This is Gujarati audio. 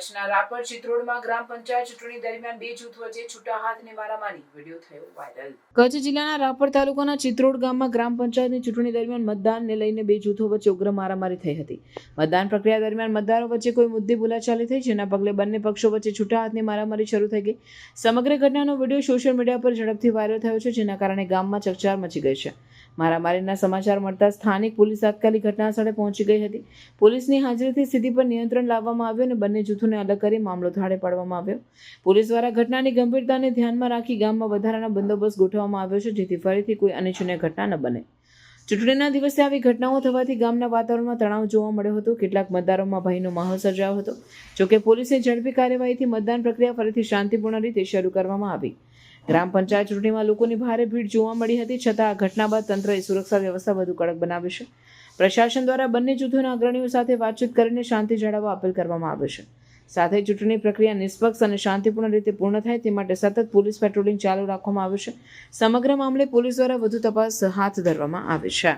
કચ્છના રાપર ચિત્રોડમાં ગ્રામ પંચાયત ચૂંટણી દરમિયાન બે જૂથ વચ્ચે છૂટા હાથની મારામારી. વીડિયો થયો વાયરલ. કચ્છ જિલ્લાના રાપર તાલુકાના ચિત્રોડ ગામમાં ગ્રામ પંચાયતની ચૂંટણી દરમિયાન મતદાનને લઈને બે જૂથો વચ્ચે ઉગ્ર મારામારી થઈ હતી. મતદાન પ્રક્રિયા દરમિયાન મતદારો વચ્ચે કોઈ મુદ્દે બોલાચાલી થઈ, જેના પગલે બંને પક્ષો વચ્ચે છૂટા હાથની મારામારી શરૂ થઈ ગઈ. સમગ્ર ઘટનાનો વીડિયો સોશિયલ મીડિયા પર ઝડપથી વાયરલ થયો છે, જેના કારણે ગામમાં ચકચાર મચી ગઈ છે. મારામારીના સમાચાર મળતા સ્થાનિક પોલીસ તાત્કાલિક ઘટના સ્થળે પહોંચી ગઈ હતી. પોલીસની હાજરીથી સ્થિતિ પર નિયંત્રણ લાવવામાં આવ્યું અને બંને જૂથોને અલગ કરી મામલો થાળે પાડવામાં આવ્યો. પોલીસ દ્વારા ઘટનાની ગંભીરતાને ધ્યાનમાં રાખી ગામમાં વધારાના બંદોબસ્ત ગોઠવવામાં આવ્યો છે, જેથી ફરીથી કોઈ અનિચ્છનીય ઘટના ન બને. ચૂંટણીના દિવસે આવી ઘટનાઓ થવાથી ગામના વાતાવરણમાં તણાવ જોવા મળ્યો હતો. કેટલાક મતદારોમાં ભયનો માહોલ સર્જાયો હતો. જોકે પોલીસે ઝડપી કાર્યવાહીથી મતદાન પ્રક્રિયા ફરીથી શાંતિપૂર્ણ રીતે શરૂ કરવામાં આવી. ગ્રામ પંચાયત ચૂંટણીમાં લોકોની ભારે ભીડ જોવા મળી હતી, છતાં આ ઘટના બાદ તંત્રએ સુરક્ષા વ્યવસ્થા વધુ કડક બનાવી છે. પ્રશાસન દ્વારા બંને જૂથોના અગ્રણીઓ સાથે વાતચીત કરીને શાંતિ જાળવવા અપીલ કરવામાં આવે છે. સાથે ચૂંટણી પ્રક્રિયા નિષ્પક્ષ અને શાંતિપૂર્ણ રીતે પૂર્ણ થાય તે માટે સતત પોલીસ પેટ્રોલિંગ ચાલુ રાખવામાં આવ્યું છે. સમગ્ર મામલે પોલીસ દ્વારા વધુ તપાસ હાથ ધરવામાં આવે છે.